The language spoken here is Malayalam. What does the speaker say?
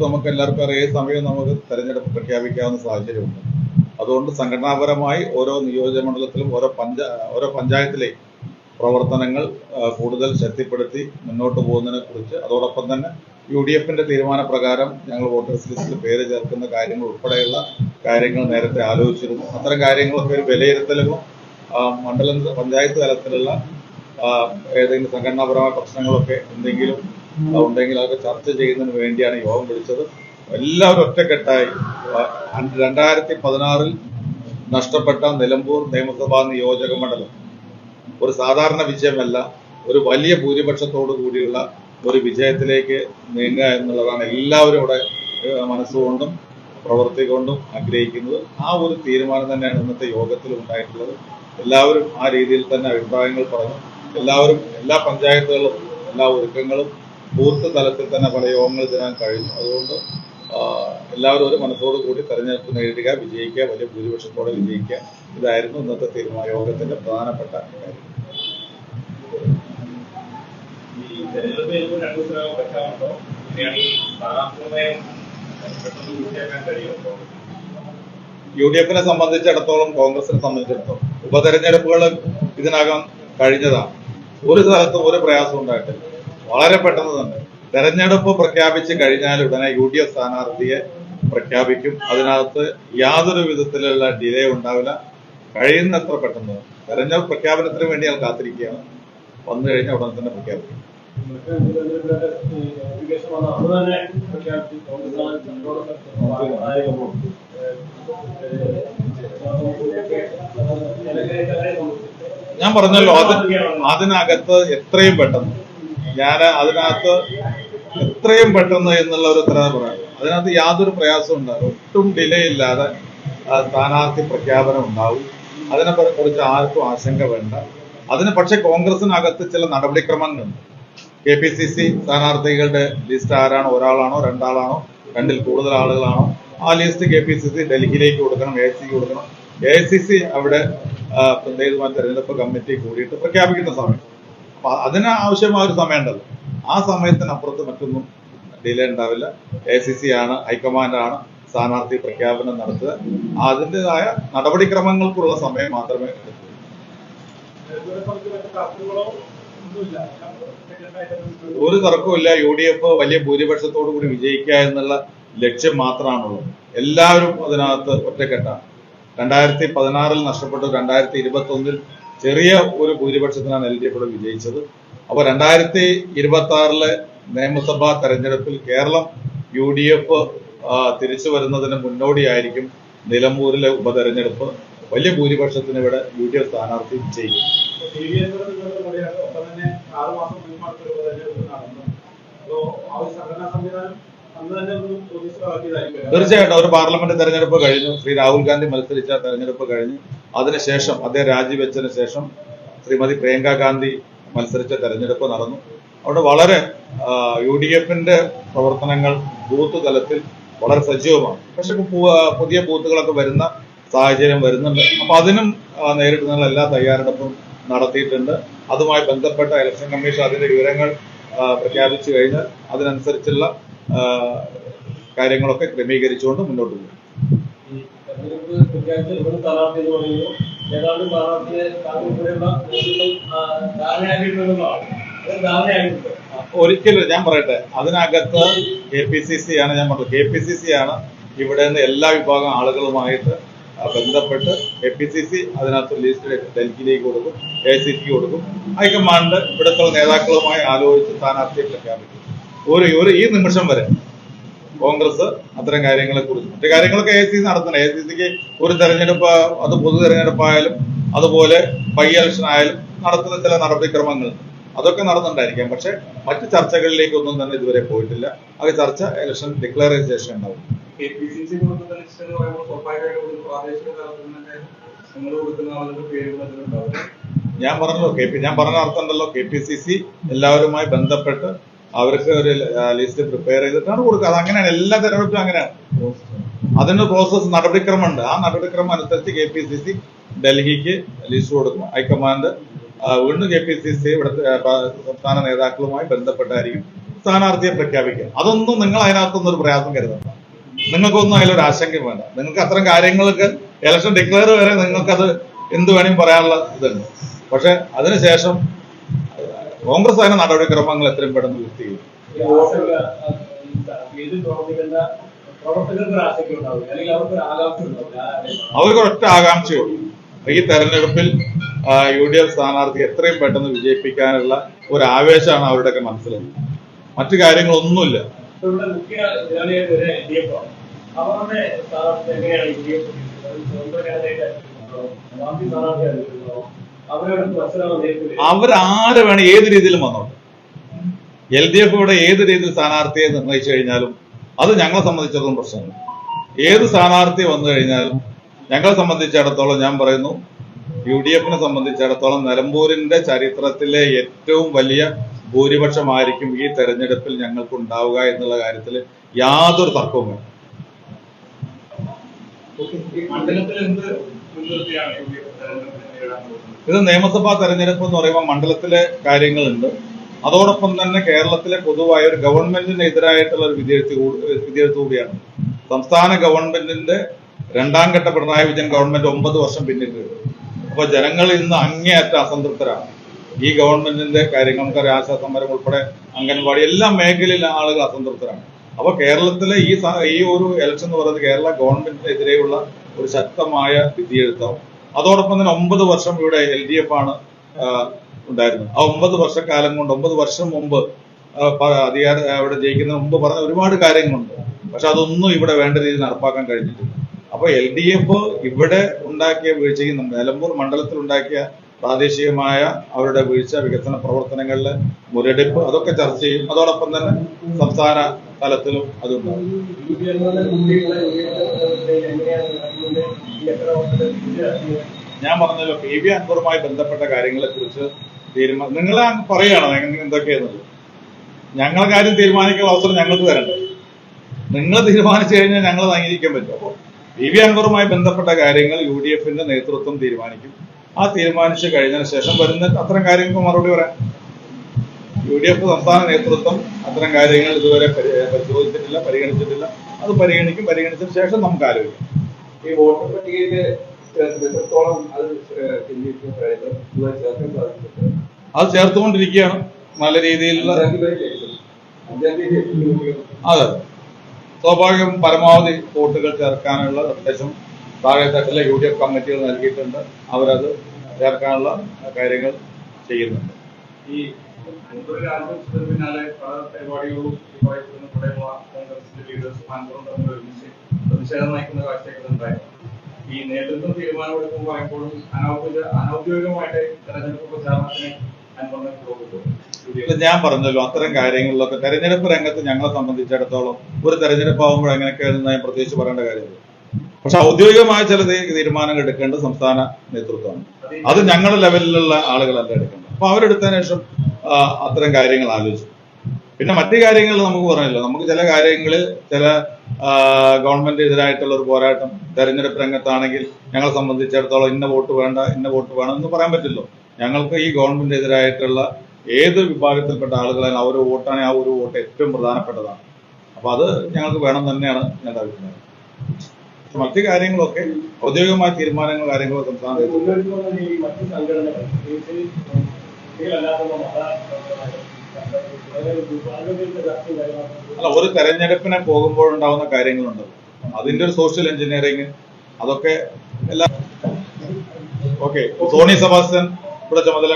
തെരഞ്ഞെടുപ്പ് നമുക്ക് എല്ലാവർക്കും അറിയാം സമയം നമുക്ക് തെരഞ്ഞെടുപ്പ് പ്രഖ്യാപിക്കാവുന്ന സാഹചര്യമുണ്ട്. അതുകൊണ്ട് സംഘടനാപരമായി ഓരോ നിയോജക മണ്ഡലത്തിലും ഓരോ പഞ്ചാ ഓരോ പഞ്ചായത്തിലെയും പ്രവർത്തനങ്ങൾ കൂടുതൽ ശക്തിപ്പെടുത്തി മുന്നോട്ട് പോകുന്നതിനെ കുറിച്ച് അതോടൊപ്പം തന്നെ യു ഡി എഫിന്റെ തീരുമാനപ്രകാരം ഞങ്ങൾ വോട്ടേഴ്സ് ലിസ്റ്റിൽ പേര് ചേർക്കുന്ന കാര്യങ്ങൾ ഉൾപ്പെടെയുള്ള കാര്യങ്ങൾ നേരത്തെ ആലോചിച്ചിരുന്നു. അത്തരം കാര്യങ്ങളൊക്കെ ഒരു വിലയിരുത്തലും ആ, മണ്ഡലം പഞ്ചായത്ത് തലത്തിലുള്ള ഏതെങ്കിലും സംഘടനാപരമായ പ്രശ്നങ്ങളൊക്കെ എന്തെങ്കിലും ഉണ്ടെങ്കിൽ അതൊക്കെ ചർച്ച ചെയ്യുന്നതിന് വേണ്ടിയാണ് യോഗം വിളിച്ചത്. എല്ലാവരും ഒറ്റക്കെട്ടായി. രണ്ടായിരത്തി പതിനാറിൽ നഷ്ടപ്പെട്ട നിലമ്പൂർ നിയമസഭാ നിയോജക മണ്ഡലം. ഒരു സാധാരണ വിജയമല്ല ഒരു വലിയ ഭൂരിപക്ഷത്തോടു കൂടിയുള്ള ഒരു വിജയത്തിലേക്ക് നീങ്ങുക എന്നുള്ളതാണ് എല്ലാവരും ഇവിടെ മനസ്സുകൊണ്ടും പ്രവൃത്തി കൊണ്ടും ആഗ്രഹിക്കുന്നത്. ആ ഒരു തീരുമാനം തന്നെയാണ് ഇന്നത്തെ യോഗത്തിൽ ഉണ്ടായിട്ടുള്ളത്. എല്ലാവരും ആ രീതിയിൽ തന്നെ അഭിപ്രായങ്ങൾ പറഞ്ഞു. എല്ലാവരും എല്ലാ പഞ്ചായത്തുകളും എല്ലാ ഒരുക്കങ്ങളും ബൂത്ത് തലത്തിൽ തന്നെ പല യോഗങ്ങൾ ചെയ്യാൻ കഴിഞ്ഞു. അതുകൊണ്ട് എല്ലാവരും ഒരു മനസ്സോടു കൂടി തെരഞ്ഞെടുപ്പ് നേരിടുക വിജയിക്കുക വലിയ ഭൂരിപക്ഷത്തോടെ വിജയിക്കുക. ഇതായിരുന്നു ഇന്നത്തെ തീരുമാന യോഗത്തിന്റെ പ്രധാനപ്പെട്ട കാര്യം. യു ഡി എഫിനെ സംബന്ധിച്ചിടത്തോളം കോൺഗ്രസിനെ സംബന്ധിച്ചിടത്തോളം ഉപതെരഞ്ഞെടുപ്പുകൾ ഇതിനകം കഴിഞ്ഞതാണ്. ഒരു സ്ഥലത്തും ഒരു പ്രയാസം ഉണ്ടായിട്ടില്ല. വളരെ പെട്ടെന്ന് തന്നെ. തെരഞ്ഞെടുപ്പ് പ്രഖ്യാപിച്ച് കഴിഞ്ഞാൽ ഉടനെ യു ഡി എഫ് സ്ഥാനാർത്ഥിയെ പ്രഖ്യാപിക്കും. അതിനകത്ത് യാതൊരു വിധത്തിലുള്ള ഡിലേ ഉണ്ടാവില്ല. കഴിയുന്നത്ര പെട്ടെന്ന്. തെരഞ്ഞെടുപ്പ് പ്രഖ്യാപനത്തിന് വേണ്ടി ഞാൻ കാത്തിരിക്കുകയാണ്. വന്നു കഴിഞ്ഞാൽ ഉടനെ തന്നെ പ്രഖ്യാപിക്കും. ഞാൻ പറഞ്ഞല്ലോ അത് അതിനകത്ത് എത്രയും പെട്ടെന്ന് ഞാൻ അതിനകത്ത് എത്രയും പെട്ടെന്ന് എന്നുള്ള ഒരു ഉത്തരവ് പറയാം. അതിനകത്ത് യാതൊരു പ്രയാസവും ഉണ്ടാകും ഒട്ടും ഡിലേ ഇല്ലാതെ സ്ഥാനാർത്ഥി പ്രഖ്യാപനം ഉണ്ടാവും. അതിനെ കുറി- കുറിച്ച് ആർക്കും ആശങ്ക വേണ്ട. അതിന് പക്ഷെ കോൺഗ്രസിനകത്ത് ചില നടപടിക്രമങ്ങളുണ്ട്. കെ പി സി സി സ്ഥാനാർത്ഥികളുടെ ലിസ്റ്റ് ആരാണോ? ഒരാളാണോ? രണ്ടാളാണോ? രണ്ടിൽ കൂടുതൽ ആളുകളാണോ? ആ list K P C C ഡൽഹിയിലേക്ക് കൊടുക്കണം എ സിക്ക് കൊടുക്കണം. എ സി സി അവിടെ പ്രത്യേകമായി തെരഞ്ഞെടുപ്പ് കമ്മിറ്റി കൂടിയിട്ട് പ്രഖ്യാപിക്കുന്ന സമയം. അതിന് ആവശ്യമായ ഒരു സമയമുണ്ടല്ലോ. ആ സമയത്തിനപ്പുറത്ത് മറ്റൊന്നും ഡിലേ ഉണ്ടാവില്ല. എ സി സി ആണ് ഹൈക്കമാൻഡ് ആണ് സ്ഥാനാർത്ഥി പ്രഖ്യാപനം നടത്തുക. അതിന്റെതായ നടപടിക്രമങ്ങൾക്കുള്ള സമയം മാത്രമേ എടുക്കൂ. ഒരു തർക്കവുമില്ല യു ഡി എഫ് വലിയ ഭൂരിപക്ഷത്തോടു കൂടി വിജയിക്കുക എന്നുള്ള ലക്ഷ്യം മാത്രമാണുള്ളത്. എല്ലാവരും അതിനകത്ത് ഒറ്റക്കെട്ടാണ്. രണ്ടായിരത്തി പതിനാറിൽ നഷ്ടപ്പെട്ടു. രണ്ടായിരത്തി ഇരുപത്തി ഒന്നിൽ ചെറിയ ഒരു ഭൂരിപക്ഷത്തിനാണ് എൽ ഡി എഫ് ഇവിടെ വിജയിച്ചത്. അപ്പോൾ രണ്ടായിരത്തി ഇരുപത്തി ആറിലെ നിയമസഭാ തെരഞ്ഞെടുപ്പിൽ കേരളം യു ഡി എഫ് തിരിച്ചു വരുന്നതിന് മുന്നോടിയായിരിക്കും നിലമ്പൂരിലെ ഉപതെരഞ്ഞെടുപ്പ്. വലിയ ഭൂരിപക്ഷത്തിന് ഇവിടെ യു ഡി എഫ് സ്ഥാനാർത്ഥി വിജയിക്കും. ഒപ്പം തന്നെ ആറ് മാസം മുൻപ് അടുത്തൊരു തെരഞ്ഞെടുപ്പ് നടന്നു അപ്പോ ആ ഒരു സംഘടനാ സംവിധാനം തീർച്ചയായിട്ടും ഒരു പാർലമെന്റ് തെരഞ്ഞെടുപ്പ് കഴിഞ്ഞു. ശ്രീ രാഹുൽ ഗാന്ധി മത്സരിച്ച തെരഞ്ഞെടുപ്പ് കഴിഞ്ഞു. അതിനുശേഷം അദ്ദേഹം രാജിവെച്ചതിന് ശേഷം ശ്രീമതി പ്രിയങ്ക ഗാന്ധി മത്സരിച്ച തെരഞ്ഞെടുപ്പ് നടന്നു. അവിടെ വളരെ യു ഡി എഫിന്റെ പ്രവർത്തനങ്ങൾ ബൂത്ത് തലത്തിൽ വളരെ സജീവമാണ്. പക്ഷെ പുതിയ ബൂത്തുകളൊക്കെ വരുന്ന സാഹചര്യം വരുന്നുണ്ട്. അപ്പൊ അതിനും നേരിടുന്ന എല്ലാ തയ്യാറെടുപ്പും നടത്തിയിട്ടുണ്ട്. അതുമായി ബന്ധപ്പെട്ട ഇലക്ഷൻ കമ്മീഷൻ അതിന്റെ വിവരങ്ങൾ പ്രഖ്യാപിച്ചു കഴിഞ്ഞാൽ അതിനനുസരിച്ചുള്ള കാര്യങ്ങളൊക്കെ ക്രമീകരിച്ചുകൊണ്ട് മുന്നോട്ട് പോകും. ഒരിക്കലും ഞാൻ പറയട്ടെ അതിനകത്ത് കെ പി സി സി ആണ് ഞാൻ പറഞ്ഞത്. കെ പി സി സി ആണ് ഇവിടെ നിന്ന് എല്ലാ വിഭാഗം ആളുകളുമായിട്ട് ബന്ധപ്പെട്ട് കെ പി സി സി അതിനകത്ത് ലിസ്റ്റ് ഡൽഹിയിലേക്ക് കൊടുക്കും എ സി സിക്ക് കൊടുക്കും. ഹൈക്കമാൻഡ് ഇവിടുത്തെ നേതാക്കളുമായി ആലോചിച്ച് സ്ഥാനാർത്ഥിയെ പ്രഖ്യാപിക്കും. ഒരു ഒരു ഈ നിമിഷം വരെ കോൺഗ്രസ് അത്തരം കാര്യങ്ങളെ കുറിച്ച് മറ്റു കാര്യങ്ങളൊക്കെ എ സി സി നടത്തണം എ സി സിക്ക് ഒരു തെരഞ്ഞെടുപ്പ് അത് പൊതു തെരഞ്ഞെടുപ്പായാലും അതുപോലെ ബൈ ഇലക്ഷൻ ആയാലും നടത്തുന്ന ചില നടപടിക്രമങ്ങൾ അതൊക്കെ നടന്നുണ്ടായിരിക്കാം. പക്ഷെ മറ്റു ചർച്ചകളിലേക്കൊന്നും തന്നെ ഇതുവരെ പോയിട്ടില്ല. അത് ചർച്ച ഇലക്ഷൻ ഡിക്ലെയർ ചെയ്ത ശേഷം ഉണ്ടാവും. ഞാൻ പറഞ്ഞല്ലോ കെ പി ഞാൻ പറഞ്ഞ അർത്ഥം ഉണ്ടല്ലോ. കെ പി സി സി എല്ലാവരുമായി ബന്ധപ്പെട്ട് അവർക്ക് ഒരു ലിസ്റ്റ് പ്രിപ്പയർ ചെയ്തിട്ടാണ് കൊടുക്കുക. അത് അങ്ങനെയാണ്. എല്ലാ തെരഞ്ഞെടുപ്പും അങ്ങനെയാണ്. അതിന്റെ പ്രോസസ് നടപടിക്രമമുണ്ട് ആ നടപടിക്രമം അനുസരിച്ച് കെ പി സി സി ഡൽഹിക്ക് ലിസ്റ്റ് കൊടുക്കും. ഹൈക്കമാൻഡ് വീണ്ടും കെ പി സി സി ഇവിടുത്തെ സംസ്ഥാന നേതാക്കളുമായി ബന്ധപ്പെട്ടായിരിക്കും സ്ഥാനാർത്ഥിയെ പ്രഖ്യാപിക്കുക. അതൊന്നും നിങ്ങൾ അതിനകത്തൊന്നും ഒരു പ്രയാസം കരുതണ്ട. നിങ്ങൾക്കൊന്നും അതിലൊരു ആശങ്കയും വേണ്ട. നിങ്ങൾക്ക് അത്തരം കാര്യങ്ങൾക്ക് ഇലക്ഷൻ ഡിക്ലെയർ വരെ നിങ്ങൾക്കത് എന്ത് വേണമെങ്കിലും പറയാനുള്ള ഇതുണ്ട്. പക്ഷെ അതിനുശേഷം കോൺഗ്രസ് അതിന്റെ നടപടിക്രമങ്ങൾ എത്രയും പെട്ടെന്ന് ലിസ്റ്റ് ചെയ്യും അവർക്ക് ഒറ്റ ആകാംക്ഷയുള്ളൂ. ഈ തെരഞ്ഞെടുപ്പിൽ യു ഡി എഫ് സ്ഥാനാർത്ഥി എത്രയും പെട്ടെന്ന് വിജയിപ്പിക്കാനുള്ള ഒരു ആവേശമാണ് അവരുടെയൊക്കെ മനസ്സിൽ. മറ്റു കാര്യങ്ങളൊന്നുമില്ല. അവരുടെ അവരാര് വേണം ഏത് രീതിയിലും വന്നോട്ടെ. എൽ ഡി എഫ് ഇവിടെ ഏത് രീതിയിൽ സ്ഥാനാർത്ഥിയെ നിർണയിച്ചു കഴിഞ്ഞാലും അത് ഞങ്ങളെ സംബന്ധിച്ചിടത്തോളം പ്രശ്നമില്ല. ഏത് സ്ഥാനാർത്ഥി വന്നു കഴിഞ്ഞാലും ഞങ്ങളെ സംബന്ധിച്ചിടത്തോളം ഞാൻ പറയുന്നു യു ഡി എഫിനെ സംബന്ധിച്ചിടത്തോളം നിലമ്പൂരിന്റെ ചരിത്രത്തിലെ ഏറ്റവും വലിയ ഭൂരിപക്ഷമായിരിക്കും ഈ തെരഞ്ഞെടുപ്പിൽ ഞങ്ങൾക്ക് ഉണ്ടാവുക എന്നുള്ള കാര്യത്തിൽ യാതൊരു തർക്കവും വേണം മണ്ഡലത്തിൽ എന്ത് മുൻനിർത്തിയാണ് ഇത് നിയമസഭാ തെരഞ്ഞെടുപ്പ് എന്ന് പറയുമ്പോൾ മണ്ഡലത്തിലെ കാര്യങ്ങളുണ്ട്. അതോടൊപ്പം തന്നെ കേരളത്തിലെ പൊതുവായ ഒരു ഗവൺമെന്റിനെതിരായിട്ടുള്ള ഒരു വിദ്യാർത്ഥി വിദ്യാർത്ഥി കൂടിയാണ്. സംസ്ഥാന ഗവൺമെന്റിന്റെ രണ്ടാം ഘട്ട പിണറായി വിജയൻ ഗവൺമെന്റ് ഒമ്പത് വർഷം പിന്നിട്ട് അപ്പോൾ ജനങ്ങൾ ഇന്ന് അങ്ങേയറ്റ അസംതൃപ്തരാണ്. ഈ ഗവൺമെന്റിന്റെ കാര്യങ്ങൾ ആശാ ഉൾപ്പെടെ അംഗൻവാടി എല്ലാ മേഖലയിലെ ആളുകൾ അസംതൃപ്തരാണ്. അപ്പോൾ കേരളത്തിലെ ഈ ഈ ഒരു ഇലക്ഷൻ എന്ന് പറയുന്നത് കേരള ഗവൺമെന്റിനെതിരെയുള്ള ഒരു ശക്തമായ വിധിയെഴുത്താവും. അതോടൊപ്പം തന്നെ ഒമ്പത് വർഷം ഇവിടെ എൽ ഡി എഫ് ആണ് ഉണ്ടായിരുന്നത്. ആ ഒമ്പത് വർഷക്കാലം കൊണ്ട് ഒമ്പത് വർഷം മുമ്പ് അധികാര ഇവിടെ ജയിക്കുന്നതിന് മുമ്പ് പറഞ്ഞ ഒരുപാട് കാര്യങ്ങളുണ്ട്. പക്ഷെ അതൊന്നും ഇവിടെ വേണ്ട രീതിയിൽ നടപ്പാക്കാൻ കഴിഞ്ഞിട്ടില്ല. അപ്പൊ എൽ ഡി എഫ് ഇവിടെ ഉണ്ടാക്കിയ വീഴ്ചയും നിലമ്പൂർ മണ്ഡലത്തിൽ ഉണ്ടാക്കിയ പ്രാദേശികമായ അവരുടെ വീഴ്ച വികസന പ്രവർത്തനങ്ങളിലെ മുരടിപ്പ് അതൊക്കെ ചർച്ച ചെയ്യും. അതോടൊപ്പം തന്നെ സംസ്ഥാന തലത്തിലും അതുണ്ടാകും. ഞാൻ പറഞ്ഞല്ലോ പി വി അൻവറുമായി ബന്ധപ്പെട്ട കാര്യങ്ങളെ കുറിച്ച് തീരുമാനം പറയണോ പറയുകയാണോ ഞങ്ങൾ ഞങ്ങളെ കാര്യം തീരുമാനിക്കാനുള്ള അവസരം ഞങ്ങൾക്ക് തരണ്ടേ? നിങ്ങൾ തീരുമാനിച്ചു കഴിഞ്ഞാൽ ഞങ്ങൾ അംഗീകരിക്കാൻ പറ്റും. അപ്പോൾ പി വി അൻവറുമായി ബന്ധപ്പെട്ട കാര്യങ്ങൾ യു ഡി എഫിന്റെ നേതൃത്വം തീരുമാനിക്കും. ആ തീരുമാനിച്ചു കഴിഞ്ഞതിന് ശേഷം വരുന്ന അത്തരം കാര്യങ്ങൾക്ക് മറുപടി പറയാം. യു ഡി എഫ് സംസ്ഥാന നേതൃത്വം അത്തരം കാര്യങ്ങൾ ഇതുവരെ പരി- പരിശോധിച്ചിട്ടില്ല പരിഗണിച്ചിട്ടില്ല. അത് പരിഗണിക്കും പരിഗണിച്ചതിന് ശേഷം നമുക്ക് ആലോചിക്കാം. ഈ വോട്ടർ പട്ടികയിൽ അത് ചേർത്തുകൊണ്ടിരിക്കുകയാണ് നല്ല രീതിയിലുള്ള അതെ. സ്വാഭാവികം പരമാവധി വോട്ടുകൾ ചേർക്കാനുള്ള നിർദ്ദേശം താഴെ തട്ടിലെ യു ഡി എഫ് കമ്മിറ്റികൾ നൽകിയിട്ടുണ്ട്. അവരത് ചേർക്കാനുള്ള കാര്യങ്ങൾ ചെയ്യുന്നുണ്ട്. ഈ പോകുമ്പോൾ ഞാൻ പറഞ്ഞല്ലോ അത്തരം കാര്യങ്ങളിലൊക്കെ തെരഞ്ഞെടുപ്പ് രംഗത്ത് ഞങ്ങളെ സംബന്ധിച്ചിടത്തോളം ഒരു തെരഞ്ഞെടുപ്പ് ആകുമ്പോൾ എങ്ങനെയൊക്കെയാണെന്ന് ഞാൻ പ്രത്യേകിച്ച് പറയേണ്ട കാര്യമില്ല. പക്ഷെ ഔദ്യോഗികമായ ചില തീരുമാനങ്ങൾ എടുക്കേണ്ടത് സംസ്ഥാന നേതൃത്വമാണ്. അത് ഞങ്ങളുടെ ലെവലിലുള്ള ആളുകളല്ല എടുക്കേണ്ടത്. അപ്പൊ അവരെടുത്തതിനു ശേഷം അത്തരം കാര്യങ്ങൾ ആലോചിച്ചു. പിന്നെ മറ്റു കാര്യങ്ങൾ നമുക്ക് പറഞ്ഞല്ലോ. നമുക്ക് ചില കാര്യങ്ങളിൽ ചില ഗവൺമെന്റ് എതിരായിട്ടുള്ള ഒരു പോരാട്ടം തെരഞ്ഞെടുപ്പ് രംഗത്താണെങ്കിൽ ഞങ്ങളെ സംബന്ധിച്ചിടത്തോളം ഇന്ന വോട്ട് വേണ്ട ഇന്ന വോട്ട് വേണം എന്ന് പറയാൻ പറ്റില്ലോ. ഞങ്ങൾക്ക് ഈ ഗവൺമെന്റ് എതിരായിട്ടുള്ള ഏത് വിഭാഗത്തിൽപ്പെട്ട ആളുകളാണ് ആ ഒരു വോട്ടാണ് ആ ഒരു വോട്ട് ഏറ്റവും പ്രധാനപ്പെട്ടതാണ്. അപ്പൊ അത് ഞങ്ങൾക്ക് വേണം തന്നെയാണ് ഞാൻ അഭിപ്രായം. മറ്റു കാര്യങ്ങളൊക്കെ ഔദ്യോഗികമായ തീരുമാനങ്ങൾ കാര്യങ്ങളൊക്കെ സംസ്ഥാന അല്ല ഒരു തെരഞ്ഞെടുപ്പിനെ പോകുമ്പോഴുണ്ടാവുന്ന കാര്യങ്ങളുണ്ട്. അതിന്റെ ഒരു സോഷ്യൽ എഞ്ചിനീയറിംഗ് അതൊക്കെ എല്ലാ ഓക്കെ സോണി സെബാസ്റ്റ്യൻ ഇവിടെ ചുമതല